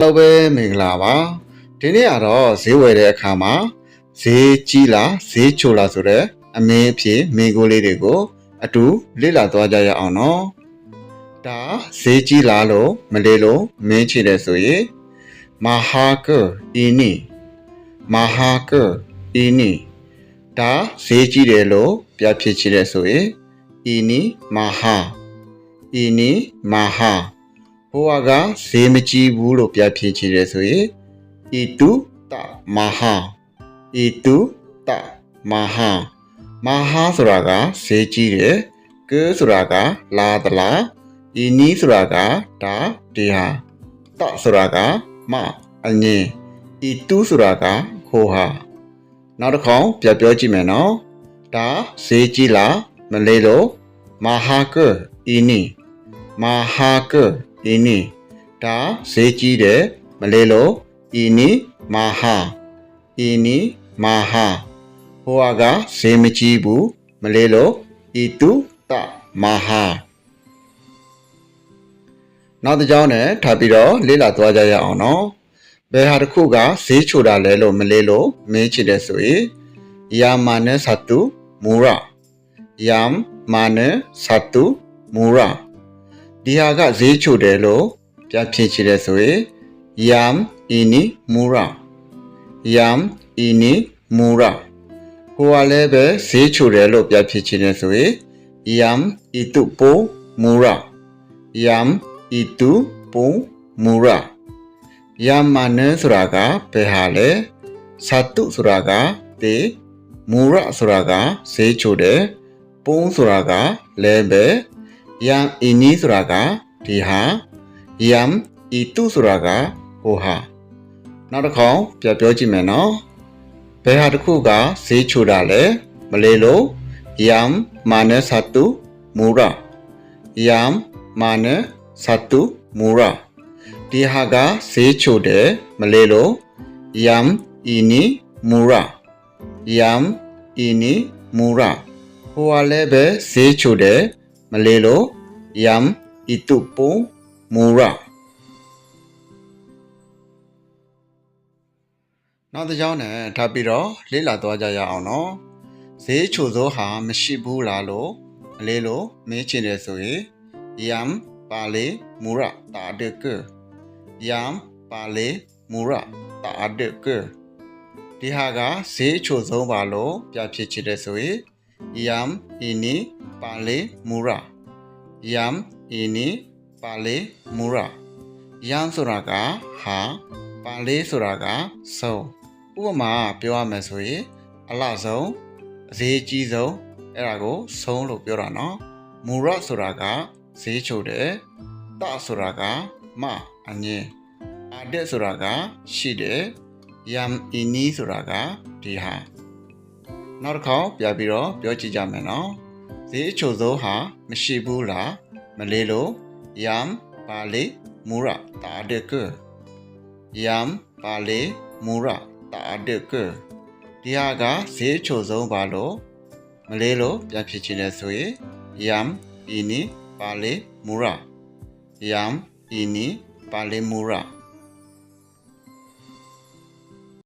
တော့ပဲမင်္ဂလာပါဒီနေ့ကတော့ဈေးဝယ်တဲ့အခါမှာဈေးကြီးလားဈေးချိုလားဆိုတဲ့အမင်းအဖြစ်မိကိုလေးတွေကို အတူလေ့လာသွားကြရအောင်နော်ဒါဈေးကြီးလားလို့မလေးလို့မင်းချစ်တယ်ဆိုရင်မဟာကအင်းနီမဟာကအင်းနီဒါဈေးကြီးတယ်လို့ပြဖြစ်ချင်တယ်ဆိုရင်အင်းနီမဟာအင်းနီမဟာ ဟိုကဈေးမကြီးဘူးလို့ပြဖြစ်ချင်တယ်ဆိုရင်ဤတုတမဟာဤတုတမဟာမဟာဆိုတာကဈေးကြီးတယ်ကဲဆိုတာကလာသလားဤနီးဆိုတာကဒါဒီဟာတဆိုတာကမအငင်းဤတုဆိုတာကဟိုဟာနောက်တစ်ခေါက်ပြပြောကြည့်မယ်နော်ဒါဈေးကြီးလားမလေးလို့မဟာကဤနီးမဟာက အင်းနီဒါဈေးကြီးတယ်မလေးလို့အင်းနီမဟာအင်းနီမဟာဟိုကဈေးမကြီးဘူးမလေးလို့ဤတုတမဟာနောက်တစ်ကြောင်းနဲ့ထပ်ပြီးတော့လေ့လာသွားကြရအောင်နော်ဘယ်ဟာတစ်ခုကဈေးချိုတာလဲလို့မလေးလို့မင်းချစ်တယ်ဆိုရင်ယာမနသတုမူရယမ်မာနသတုမူရ ဒီဟာကဈေးချိုတယ်လို့ပြဖြစ်ချင်တယ်ဆိုရင် yam ini mura yam ini mura ဟိုကလည်းပဲဈေးချိုတယ်လို့ပြဖြစ်ချင်တယ်ဆိုရင် yam itu po mura yam itu po mura yam မနဆိုတာကဘယ်ဟာလဲသတုဆိုတာကတေမူရဆိုတာကဈေးချိုတယ်ပုံဆိုတာကလည်းပဲ yam ini ဆိုတာကဒီဟာ yam itu ဆိုတာကဟိုဟာနောက်တစ်ခေါက်ပြပြောကြည့်မယ်နော်ဘယ်ဟာတစ်ခုကဈေးချိုတာလဲမလေးလို့ yam မာနသတုမူရ yam မာနသတုမူရဒီဟာကဈေးချိုတယ်မလေးလို့ yam ini မူရ yam ini မူရဟိုကလည်းပဲဈေးချိုတယ်မလေးလို့ yam itu pun murah နောက်တစ်ကြောင်းနဲ့ထပ်ပြီးတော့လေ့လာသွားကြရအောင်နော်ဈေးချိုစိုးဟာမရှိဘူးလားလို့မလေးလို့မင်းချင်တယ်ဆိုရင် yam ပါလေမူရတာဒက yam ပါလေမူရတာဒကဒီဟာကဈေးချိုဆုံးပါလို့ပြဖြစ်ချင်တယ်ဆိုရင် yam ini ပါ လေမူရ yam ini ပါလေမူရ yam ဆိုတာကဟာပါလေဆိုတာကဆုံးဥပမာပြောရမယ်ဆိုရင်အလှဆုံးအဈေးကြီးဆုံးအဲ့ဒါကိုဆုံးလို့ပြောတာနော်မူရဆိုတာကဈေးချိုတယ်တဆိုတာကမအငင်းအတက်ဆိုတာကရှိတယ် yam ini ဆိုတာကဒီဟာနောက်တစ်ခေါက်ပြပြီးတော့ပြောကြည့်ကြမယ်နော် ဈေးချိုဆုံးဟာမရှိဘူးလားမလေးလို့ yam ပါလေမူရတာဒက yam ပါလေမူရတာဒကဒီဟာကဈေးချိုဆုံးပါလို့မလေးလို့ပြန်ဖြစ်ချင်တယ်ဆိုရင် yam ini ပါလေမူရ yam ini ပါလေမူရ